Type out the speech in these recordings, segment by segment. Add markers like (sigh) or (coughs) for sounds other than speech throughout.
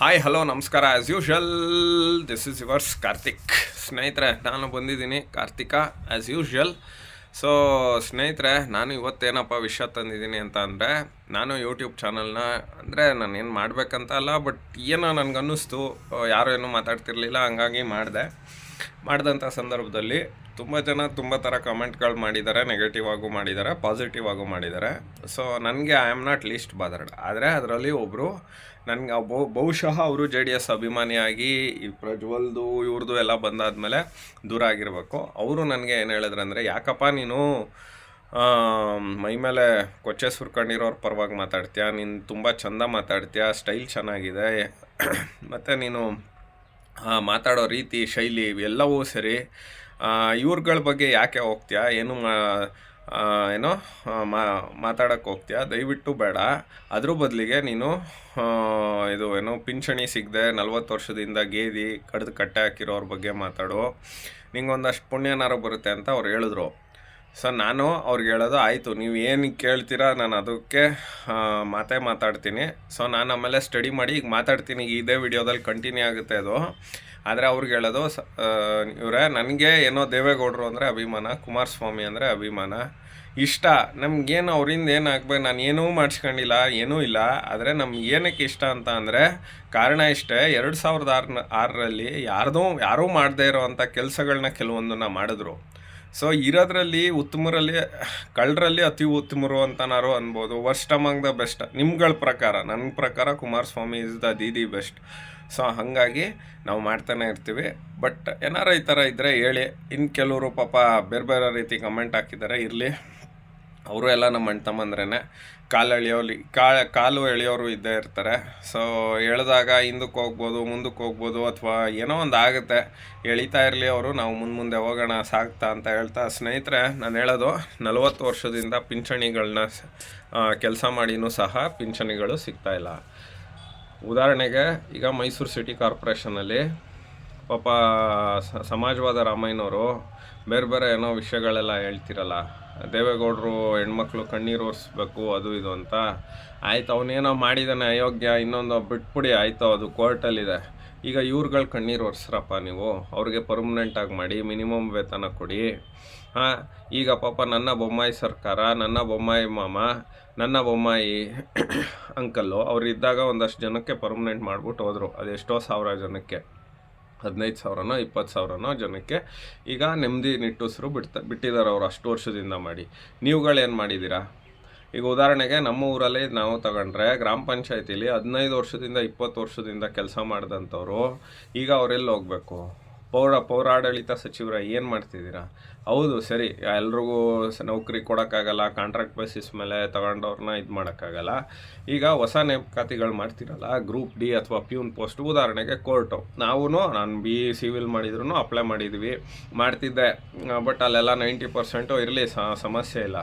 Hi hello ನಮಸ್ಕಾರ as usual this is yours Karthik ಸ್ನೇಹಿತರೆ, ನಾನು ಬಂದಿದ್ದೀನಿ ಕಾರ್ತಿಕ ಆ್ಯಸ್ ಯೂಶಲ್ ಸೊ ಸ್ನೇಹಿತರೆ, ನಾನು ಇವತ್ತೇನಪ್ಪ ವಿಷಯ ತಂದಿದ್ದೀನಿ ಅಂತ ಅಂದರೆ, ನಾನು ಯೂಟ್ಯೂಬ್ ಚಾನಲ್ನ ಅಂದರೆ ನಾನು ಏನು ಮಾಡಬೇಕಂತ ಅಲ್ಲ ಬಟ್ ಏನೋ ನನಗನ್ನಿಸ್ತು, ಯಾರೂ ಏನೂ ಮಾತಾಡ್ತಿರ್ಲಿಲ್ಲ, ಹಂಗಾಗಿ ಮಾಡಿದೆ. ಮಾಡಿದಂಥ ಸಂದರ್ಭದಲ್ಲಿ ತುಂಬ ಜನ ತುಂಬ ಥರ ಕಮೆಂಟ್ಗಳು ಮಾಡಿದ್ದಾರೆ ನೆಗೆಟಿವ್ ಆಗೂ ಮಾಡಿದ್ದಾರೆ ಪಾಸಿಟಿವ್ ಆಗು ಮಾಡಿದ್ದಾರೆ ಸೊ ನನಗೆ I am not least bothered ಆದರೆ ಅದರಲ್ಲಿ ಒಬ್ಬರು ನನಗೆ ಬಹುಶಃ ಅವರು ಜೆ ಡಿ ಎಸ್ ಅಭಿಮಾನಿಯಾಗಿ ಈ ಪ್ರಜ್ವಲ್ದು ಇವ್ರದ್ದು ಎಲ್ಲ ಬಂದಾದಮೇಲೆ ದೂರ ಆಗಿರಬೇಕು. ಅವರು ನನಗೆ ಏನು ಹೇಳಿದ್ರು ಅಂದರೆ, ಯಾಕಪ್ಪ ನೀನು ಮೈ ಮೇಲೆ ಕೊಚ್ಚೆ ಸುರ್ಕೊಂಡಿರೋರ ಪರವಾಗಿ ಮಾತಾಡ್ತೀಯ? ನೀನು ತುಂಬ ಚಂದ ಮಾತಾಡ್ತೀಯ? ಸ್ಟೈಲ್ ಚೆನ್ನಾಗಿದೆ. ಮತ್ತು ನೀನು ಮಾತಾಡೋ ರೀತಿ, ಶೈಲಿ ಎಲ್ಲವೂ ಸರಿ. ಇವ್ರುಗಳ ಬಗ್ಗೆ ಯಾಕೆ ಹೋಗ್ತೀಯಾ? ಏನು ಮಾ ಏನೋ ಮಾತಾಡೋಕ್ಕೆ ಹೋಗ್ತೀಯಾ? ದಯವಿಟ್ಟು ಬೇಡ. ಅದ್ರ ಬದಲಿಗೆ ನೀನು ಇದು ಏನೋ ಪಿಂಚಣಿ ಸಿಗದೆ ನಲ್ವತ್ತು ವರ್ಷದಿಂದ ಗೇದಿ ಕಡ್ದು ಕಟ್ಟೆ ಹಾಕಿರೋರ ಬಗ್ಗೆ ಮಾತಾಡು. ನಿಂಗೆ ಒಂದಷ್ಟು ಪುಣ್ಯನಾರು ಬರುತ್ತೆ ಅಂತ ಅವ್ರು ಹೇಳಿದ್ರು. ಸೊ ನಾನು ಅವ್ರಿಗೆ ಹೇಳೋದು ಆಯಿತು. ನೀವು ಏನು ಕೇಳ್ತೀರಾ? ನಾನು ಅದಕ್ಕೆ ಮಾತೇ ಮಾತಾಡ್ತೀನಿ. ಸೊ, ನಾನು ಆಮೇಲೆ ಸ್ಟಡಿ ಮಾಡಿ ಈಗ ಮಾತಾಡ್ತೀನಿ. ಇದೇ ವಿಡಿಯೋದಲ್ಲಿ ಕಂಟಿನ್ಯೂ ಆಗುತ್ತೆ ಅದು. ಆದರೆ ಅವ್ರಿಗೆ ಹೇಳೋದು ಸ ಇವರೇ, ನನಗೆ ಏನೋ ದೇವೇಗೌಡರು ಅಂದರೆ ಅಭಿಮಾನ, ಕುಮಾರಸ್ವಾಮಿ ಅಂದರೆ ಅಭಿಮಾನ. ಇಷ್ಟ. ನಮಗೇನು ಅವರಿಂದ ಏನು ಆಗ್ಬೇಕು? ನಾನು ಏನೂ ಮಾಡಿಸ್ಕೊಂಡಿಲ್ಲ, ಏನೂ ಇಲ್ಲ. ಆದರೆ ನಮ್ಗೆ ಏನಕ್ಕೆ ಇಷ್ಟ ಅಂತ ಅಂದರೆ, ಕಾರಣ ಇಷ್ಟೇ, ಎರಡು ಸಾವಿರದ ಆರು ಆರರಲ್ಲಿ ಯಾರ್ದೂ, ಯಾರೂ ಮಾಡದೇ ಇರೋವಂಥ ಕೆಲಸಗಳನ್ನ ಕೆಲವೊಂದನ್ನು ಮಾಡಿದ್ರು. ಸೊ ಇರೋದ್ರಲ್ಲಿ ಉತ್ತಮರಲ್ಲಿ, ಕಳ್ಳರಲ್ಲಿ ಅತಿ ಉತ್ತಮರು ಅಂತನಾರು ಅನ್ಬೋದು. ವರ್ಸ್ಟ್ ಅಮಂಗ್ ದ ಬೆಸ್ಟ್ ನಿಮ್ಗಳ ಪ್ರಕಾರ ನನ್ನ ಪ್ರಕಾರ ಕುಮಾರಸ್ವಾಮಿ ಇಸ್ ದ ದೀದಿ ಬೆಸ್ಟ್ ಸೊ ಹಾಗಾಗಿ ನಾವು ಮಾಡ್ತಾನೆ ಇರ್ತೀವಿ. ಬಟ್ ಏನಾರ ಈ ಥರ ಇದ್ದರೆ ಹೇಳಿ. ಇನ್ನು ಕೆಲವರು ಪಾಪ ಬೇರೆ ಬೇರೆ ರೀತಿ ಕಮೆಂಟ್ ಹಾಕಿದ್ದಾರೆ, ಇರಲಿ. ಅವರು ಎಲ್ಲ ನಮ್ಮ ಅಣ್ಣ ತಮ್ಮಂದ್ರೇ ಕಾಲು ಎಳೆಯೋಲಿ ಕಾ ಕಾಲು ಎಳೆಯೋರು ಇದ್ದೇ ಇರ್ತಾರೆ. ಸೊ ಎಳೆದಾಗ ಹಿಂದಕ್ಕೆ ಹೋಗ್ಬೋದು, ಮುಂದಕ್ಕೆ ಹೋಗ್ಬೋದು ಅಥವಾ ಏನೋ ಒಂದು ಆಗುತ್ತೆ. ಎಳಿತಾ ಇರಲಿ ಅವರು, ನಾವು ಮುಂದೆ ಮುಂದೆ ಹೋಗೋಣ, ಸಾಕ್ತಾ ಅಂತ ಹೇಳ್ತಾ, ಸ್ನೇಹಿತರೆ, ನಾನು ಹೇಳೋದು, ನಲವತ್ತು ವರ್ಷದಿಂದ ಪಿಂಚಣಿಗಳನ್ನ ಕೆಲಸ ಮಾಡಿನೂ ಸಹ ಪಿಂಚಣಿಗಳು ಸಿಗ್ತಾ ಇಲ್ಲ. ಉದಾಹರಣೆಗೆ, ಈಗ ಮೈಸೂರು ಸಿಟಿ ಕಾರ್ಪೊರೇಷನಲ್ಲಿ ಪಾಪ ಸಮಾಜವಾದ ರಾಮಯ್ಯನವರು ಬೇರೆ ಬೇರೆ ಏನೋ ವಿಷಯಗಳೆಲ್ಲ ಹೇಳ್ತಿರಲ್ಲ. ದೇವೇಗೌಡರು ಹೆಣ್ಮಕ್ಳು ಕಣ್ಣೀರು ಒರೆಸ್ಬೇಕು, ಅದು ಇದು ಅಂತ. ಆಯ್ತು, ಅವನೇನೋ ಮಾಡಿದ್ದಾನೆ ಅಯೋಗ್ಯ, ಇನ್ನೊಂದು ಬಿಟ್ಬಿಡಿ, ಆಯಿತು, ಅದು ಕೋರ್ಟಲ್ಲಿದೆ. ಈಗ ಇವ್ರುಗಳು ಕಣ್ಣೀರು ಒರೆಸ್ರಪ್ಪ ನೀವು. ಅವ್ರಿಗೆ ಪರ್ಮನೆಂಟಾಗಿ ಮಾಡಿ, ಮಿನಿಮಮ್ ವೇತನ ಕೊಡಿ. ಹಾಂ, ಈಗ ಪಾಪ ನನ್ನ ಬೊಮ್ಮಾಯಿ ಸರ್ಕಾರ, ನನ್ನ ಬೊಮ್ಮಾಯಿ ಮಾಮ, ನನ್ನ ಬೊಮ್ಮಾಯಿ (coughs) ಅಂಕಲ್ಲು, ಅವರಿದ್ದಾಗ ಒಂದಷ್ಟು ಜನಕ್ಕೆ ಪರ್ಮನೆಂಟ್ ಮಾಡ್ಬಿಟ್ಟು ಹೋದರು. ಅದೆಷ್ಟೋ ಸಾವಿರ ಜನಕ್ಕೆ. ಹದಿನೈದು ಸಾವಿರನೋ ಇಪ್ಪತ್ತು ಸಾವಿರನೋ ಜನಕ್ಕೆ ಈಗ ನೆಮ್ಮದಿ ನಿಟ್ಟುಸ್ರು ಬಿಡ್ತಾ, ಬಿಟ್ಟಿದ್ದಾರೆ ಅವರು ಅಷ್ಟು ವರ್ಷದಿಂದ ಮಾಡಿ. ನೀವುಗಳೇನು ಮಾಡಿದ್ದೀರಾ? ಈಗ ಉದಾಹರಣೆಗೆ ನಮ್ಮ ಊರಲ್ಲಿ ನಾವು ತಗೊಂಡ್ರೆ ಗ್ರಾಮ ಪಂಚಾಯತಿಲಿ ಹದಿನೈದು ವರ್ಷದಿಂದ ಇಪ್ಪತ್ತು ವರ್ಷದಿಂದ ಕೆಲಸ ಮಾಡಿದಂಥವ್ರು ಈಗ ಅವರೆಲ್ಲಿ ಹೋಗಬೇಕು? ಪೌರ ಪೌರಾಡಳಿತ ಸಚಿವರ ಏನು ಮಾಡ್ತಿದ್ದೀರಾ? ಹೌದು, ಸರಿ, ಎಲ್ರಿಗೂ ನೌಕರಿ ಕೊಡೋಕ್ಕಾಗಲ್ಲ ಕಾಂಟ್ರಾಕ್ಟ್ ಬೇಸಿಸ್ ಮೇಲೆ ತಗೊಂಡವ್ರನ್ನ ಇದು ಮಾಡೋಕ್ಕಾಗಲ್ಲ. ಈಗ ಹೊಸ ನೇಮಕಾತಿಗಳು ಮಾಡ್ತಿರಲ್ಲ ಗ್ರೂಪ್ ಡಿ ಅಥವಾ ಪ್ಯೂನ್ ಪೋಸ್ಟ್ ಉದಾಹರಣೆಗೆ ಕೋರ್ಟು ನಾವು ನಾನು ಬಿ ಸಿವಿಲ್ ಮಾಡಿದ್ರು ಅಪ್ಲೈ ಮಾಡಿದ್ವಿ, ಮಾಡ್ತಿದ್ದೆ. ಬಟ್ ಅಲ್ಲೆಲ್ಲ ನೈಂಟಿ ಪರ್ಸೆಂಟು ಇರಲಿ ಸಮಸ್ಯೆ ಇಲ್ಲ.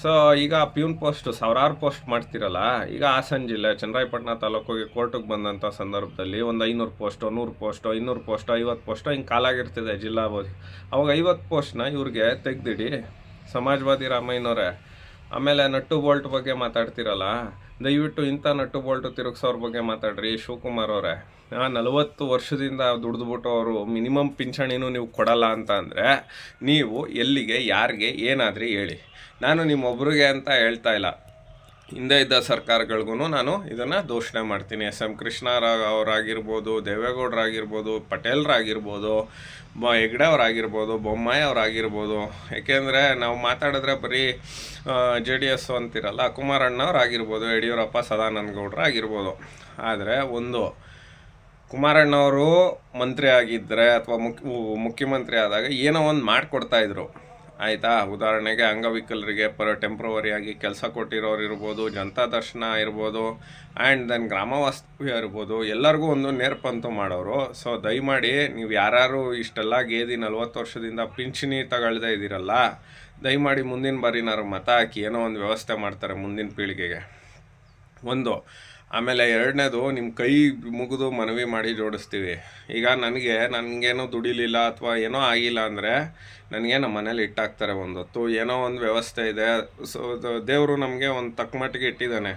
ಸೊ ಈಗ ಪ್ಯೂನ್ ಪೋಸ್ಟ್ ಸಾವಿರಾರು ಪೋಸ್ಟ್ ಮಾಡ್ತಿರಲ್ಲ, ಈಗ ಹಾಸನ ಜಿಲ್ಲೆ, ಚನ್ನರಾಯಪಟ್ಟಣ ತಾಲೂಕಿಗೆ ಕೋರ್ಟಿಗೆ ಬಂದಂಥ ಸಂದರ್ಭದಲ್ಲಿ ಒಂದು ಐನೂರು ಪೋಸ್ಟೋ ನೂರು ಪೋಸ್ಟೋ ಇನ್ನೂರು ಪೋಸ್ಟೋ ಐವತ್ತು ಪೋಸ್ಟೋ ಹಿಂಗೆ ಕಾಲಾಗಿರ್ತಿದೆ ಜಿಲ್ಲಾ ಅವಾಗ ಐವತ್ತು ಪೋಸ್ಟ್ನ ಇವ್ರಿಗೆ ತೆಗ್ದಿಡಿ. ಸಮಾಜವಾದಿ ರಾಮಯ್ಯನವರೇ ಆಮೇಲೆ ನಟ್ಟು ಬೋಲ್ಟ್ ಬಗ್ಗೆ ಮಾತಾಡ್ತಿರಲ್ಲ? ದಯವಿಟ್ಟು ಇಂಥ ನಟ್ಟು ಬೋಲ್ಟು ತಿರುಗಿಸೋರ ಬಗ್ಗೆ ಮಾತಾಡ್ರಿ, ಶಿವಕುಮಾರ್ ಅವರೇ. ನಲವತ್ತು ವರ್ಷದಿಂದ ದುಡಿದ್ಬಿಟ್ಟು ಅವರು ಮಿನಿಮಮ್ ಪಿಂಚಣಿನೂ ನೀವು ಕೊಡಲ್ಲ ಅಂತ ಅಂದರೆ ನೀವು ಎಲ್ಲಿಗೆ, ಯಾರಿಗೆ ಏನಾದರೆ ಹೇಳಿ. ನಾನು ನಿಮ್ಮೊಬ್ರಿಗೆ ಅಂತ ಹೇಳ್ತಾ ಇಲ್ಲ. ಹಿಂದೆ ಇದ್ದ ಸರ್ಕಾರಗಳಿಗೂ ನಾನು ಇದನ್ನು ದೋಷಣೆ ಮಾಡ್ತೀನಿ. ಎಸ್. ಎಂ. ಕೃಷ್ಣರಾವ್ ಅವರಾಗಿರ್ಬೋದು, ದೇವೇಗೌಡರಾಗಿರ್ಬೋದು, ಪಟೇಲ್ರಾಗಿರ್ಬೋದು, ಬ ಹೆಗ್ಡೆ ಅವರಾಗಿರ್ಬೋದು ಬೊಮ್ಮಾಯಿ ಅವರಾಗಿರ್ಬೋದು ಏಕೆಂದರೆ ನಾವು ಮಾತಾಡಿದ್ರೆ ಬರೀ ಜೆ ಡಿ ಎಸ್ ಅಂತಿರಲ್ಲ, ಕುಮಾರಣ್ಣವ್ರಾಗಿರ್ಬೋದು, ಯಡಿಯೂರಪ್ಪ ಸದಾನಂದ ಗೌಡ್ರು ಆಗಿರ್ಬೋದು ಆದರೆ ಒಂದು, ಕುಮಾರಣ್ಣವರು ಮಂತ್ರಿ ಆಗಿದ್ದರೆ ಅಥವಾ ಮುಖ್ಯ ಮುಖ್ಯಮಂತ್ರಿ ಆದಾಗ ಏನೋ ಒಂದು ಮಾಡಿಕೊಡ್ತಾ ಇದ್ರು. ಆಯಿತಾ? ಉದಾಹರಣೆಗೆ ಅಂಗವಿಕಲರಿಗೆ ಪರ ಟೆಂಪ್ರವರಿಯಾಗಿ ಕೆಲಸ ಕೊಟ್ಟಿರೋರು ಇರ್ಬೋದು, ಜನತಾ ದರ್ಶನ ಇರ್ಬೋದು ಆ್ಯಂಡ್ ದೆನ್ ಗ್ರಾಮ ವಾಸ್ತವ್ಯ ಇರ್ಬೋದು, ಎಲ್ಲರಿಗೂ ಒಂದು ನೇರ್ಪಂತು ಮಾಡೋರು. ಸೊ ದಯಮಾಡಿ ನೀವು ಯಾರು ಇಷ್ಟೆಲ್ಲ ಗೇದಿ ನಲ್ವತ್ತು ವರ್ಷದಿಂದ ಪಿಂಚಣಿ ತಗೊಳ್ದೇ ಇದ್ದೀರಲ್ಲ, ದಯಮಾಡಿ ಮುಂದಿನ ಬಾರಿನಾರು ಮತ ಹಾಕಿ, ಏನೋ ಒಂದು ವ್ಯವಸ್ಥೆ ಮಾಡ್ತಾರೆ ಮುಂದಿನ ಪೀಳಿಗೆಗೆ. ಒಂದು ಆಮೇಲೆ ಎರಡನೇದು ನಿಮ್ಮ ಕೈ ಮುಗಿದು ಮನವಿ ಮಾಡಿ ಜೋಡಿಸ್ತೀವಿ. ಈಗ ನನಗೆ ನನಗೇನೋ ದುಡಿಲಿಲ್ಲ ಅಥವಾ ಏನೋ ಆಗಿಲ್ಲ ಅಂದರೆ ನನಗೆ ನಮ್ಮ ಮನೇಲಿ ಇಟ್ಟಾಕ್ತಾರೆ ಒಂದು ಹೊತ್ತು. ಏನೋ ಒಂದು ವ್ಯವಸ್ಥೆ ಇದೆ. ಸೊ ದೇವರು ನಮಗೆ ಒಂದು ತಕ್ಕ ಮಟ್ಟಿಗೆ ಇಟ್ಟಿದ್ದಾನೆ.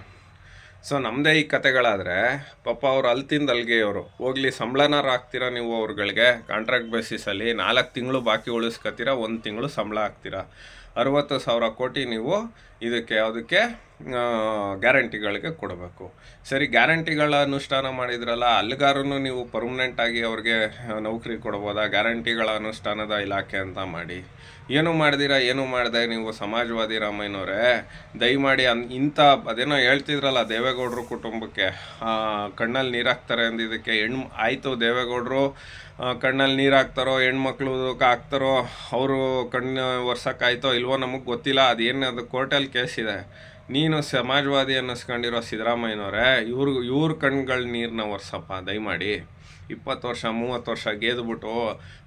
ಸೊ ನಮ್ಮದೇ ಈ ಕತೆಗಳಾದರೆ ಪಾಪ ಅವ್ರು ಅಲ್ಲಿ ತಿಂದು ಅಲ್ಗೆಯವರು ಹೋಗ್ಲಿ, ಸಂಬಳನಾರು ಹಾಕ್ತೀರಾ ನೀವು ಅವ್ರುಗಳಿಗೆ? ಕಾಂಟ್ರಾಕ್ಟ್ ಬೇಸಿಸಲ್ಲಿ ನಾಲ್ಕು ತಿಂಗಳು ಬಾಕಿ ಉಳಿಸ್ಕೊತೀರಾ, ಒಂದು ತಿಂಗಳು ಸಂಬಳ ಹಾಕ್ತೀರಾ? ಅರುವತ್ತು ಸಾವಿರ ಕೋಟಿ ನೀವು ಇದಕ್ಕೆ ಯಾವುದಕ್ಕೆ? ಗ್ಯಾರಂಟಿಗಳಿಗೆ ಕೊಡಬೇಕು. ಸರಿ, ಗ್ಯಾರಂಟಿಗಳ ಅನುಷ್ಠಾನ ಮಾಡಿದ್ರಲ್ಲ ಅಲ್ಲಿಗಾರೂ ನೀವು ಪರ್ಮನೆಂಟ್ ಆಗಿ ಅವ್ರಿಗೆ ನೌಕರಿ ಕೊಡ್ಬೋದಾ? ಗ್ಯಾರಂಟಿಗಳ ಅನುಷ್ಠಾನದ ಇಲಾಖೆ ಅಂತ ಮಾಡಿ. ಏನು ಮಾಡಿದಿರ? ಏನು ಮಾಡಿದೆ ನೀವು ಸಮಾಜವಾದಿ ರಾಮಯ್ಯನವರೇ, ದಯಮಾಡಿ ಅನ್, ಇಂಥ ಅದೇನೋ ಹೇಳ್ತಿದ್ರಲ್ಲ, ದೇವೇಗೌಡರು ಕುಟುಂಬಕ್ಕೆ ಕಣ್ಣಲ್ಲಿ ನೀರು ಹಾಕ್ತಾರೆ ಅಂದಿದ್ದಕ್ಕೆ ಹೆಣ್ಣು, ಆಯಿತು ದೇವೇಗೌಡರು ಕಣ್ಣಲ್ಲಿ ನೀರು ಹಾಕ್ತಾರೋ ಹೆಣ್ಮಕ್ಳು ಹಾಕ್ತಾರೋ, ಅವರು ಕಣ್ಣು ವರ್ಷಕ್ಕಾಯ್ತೋ ಇಲ್ವೋ ನಮಗೆ ಗೊತ್ತಿಲ್ಲ, ಅದೇನು ಅದು ಕೋರ್ಟಲ್ಲಿ ಕೇಸ್ ಇದೆ ನೀನು ಸಮಾಜವಾದಿ ಅನ್ನಿಸ್ಕೊಂಡಿರೋ ಸಿದ್ದರಾಮಯ್ಯನವರೇ, ಇವ್ರು, ಇವ್ರ ಕಣ್ಗಳ ನೀರನ್ನ ಒರೆಸಪ್ಪ, ದಯಮಾಡಿ. ಇಪ್ಪತ್ತು ವರ್ಷ, ಮೂವತ್ತು ವರ್ಷ ಗೆದ್ಬಿಟ್ಟು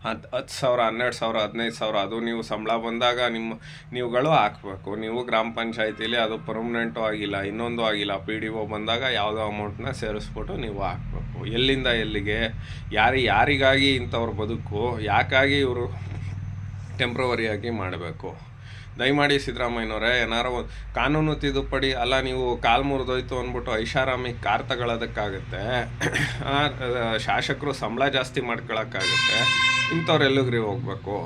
ಹತ್ತು ಹತ್ತು ಸಾವಿರ, ಹನ್ನೆರಡು ಸಾವಿರ, ಹದಿನೈದು ಸಾವಿರ, ಅದು ನೀವು ಸಂಬಳ ಬಂದಾಗ ನಿಮ್ಮ ನೀವುಗಳು ಹಾಕಬೇಕು. ನೀವು ಗ್ರಾಮ ಪಂಚಾಯತಿಲಿ ಅದು ಪರ್ಮನೆಂಟು ಆಗಿಲ್ಲ, ಇನ್ನೊಂದು ಆಗಿಲ್ಲ. ಪಿ ಡಿ ಒ ಬಂದಾಗ ಯಾವುದೋ ಅಮೌಂಟ್ನ ಸೇರಿಸ್ಬಿಟ್ಟು ನೀವು ಹಾಕಬೇಕು. ಎಲ್ಲಿಂದ ಎಲ್ಲಿಗೆ, ಯಾರು, ಯಾರಿಗಾಗಿ ಇಂಥವ್ರ ಬದುಕು, ಯಾಕಾಗಿ ಇವರು ಟೆಂಪ್ರವರಿಯಾಗಿ ಮಾಡಬೇಕು? ದಯಮಾಡಿ ಸಿದ್ದರಾಮಯ್ಯನವರೇ, ಏನಾರು ಕಾನೂನು ತಿದ್ದುಪಡಿ, ಅಲ್ಲ ನೀವು ಕಾಲು ಮುರಿದೋಯ್ತು ಅಂದ್ಬಿಟ್ಟು ಐಷಾರಾಮಿ ಕಾರ್ ತಗೊಳ್ಳೋದಕ್ಕಾಗುತ್ತೆ ಶಾಸಕರು ಸಂಬಳ ಜಾಸ್ತಿ ಮಾಡ್ಕೊಳಕ್ಕಾಗುತ್ತೆ. ಇಂಥವ್ರು ಎಲ್ಲಿಗ್ರಿ ಹೋಗ್ಬೇಕು?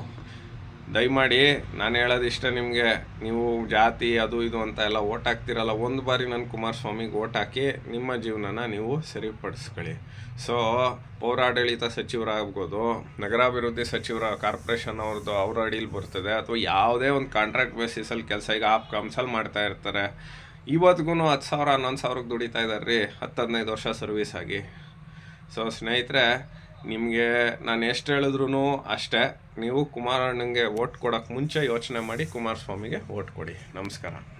ದಯಮಾಡಿ ನಾನು ಹೇಳೋದಿಷ್ಟ ನಿಮಗೆ, ನೀವು ಜಾತಿ, ಅದು ಇದು ಅಂತ ಎಲ್ಲ ಓಟ್ ಹಾಕ್ತಿರಲ್ಲ, ಒಂದು ಬಾರಿ ನನ್ನ ಕುಮಾರಸ್ವಾಮಿಗೆ ಓಟ್ ಹಾಕಿ ನಿಮ್ಮ ಜೀವನನ ನೀವು ಸರಿಪಡಿಸ್ಕೊಳ್ಳಿ. ಸೊ ಪೌರಾಡಳಿತ ಸಚಿವರಾಗ್ಬೋದು, ನಗರಾಭಿವೃದ್ಧಿ ಸಚಿವರ ಕಾರ್ಪೊರೇಷನ್ ಅವ್ರದ್ದು ಅವ್ರ ಅಡಿಲಿ ಬರ್ತದೆ, ಅಥವಾ ಯಾವುದೇ ಒಂದು ಕಾಂಟ್ರಾಕ್ಟ್ ಬೇಸಿಸಲ್ಲಿ ಕೆಲಸ ಈಗ ಆಪ್ ಕಮ್ಸಲ್ಲಿ ಮಾಡ್ತಾ ಇರ್ತಾರೆ. ಇವತ್ತಿಗೂ ಹತ್ತು ಸಾವಿರ, ಹನ್ನೊಂದು ಸಾವಿರಕ್ಕೆ ದುಡಿತಾ ಇದ್ದಾರೆ ರೀ ಹತ್ತು ಹದಿನೈದು ವರ್ಷ ಸರ್ವಿಸ್ ಆಗಿ. ಸೊ ಸ್ನೇಹಿತರೆ ನಿಮಗೆ ನಾನು ಎಷ್ಟು ಹೇಳಿದ್ರು ಅಷ್ಟೇ. ನೀವು ಕುಮಾರಣ್ಣಂಗೆ ಓಟ್ ಕೊಡೋಕ್ಕೆ ಮುಂಚೆ ಯೋಚನೆ ಮಾಡಿ ಕುಮಾರಸ್ವಾಮಿಗೆ ಓಟ್ ಕೊಡಿ. ನಮಸ್ಕಾರ.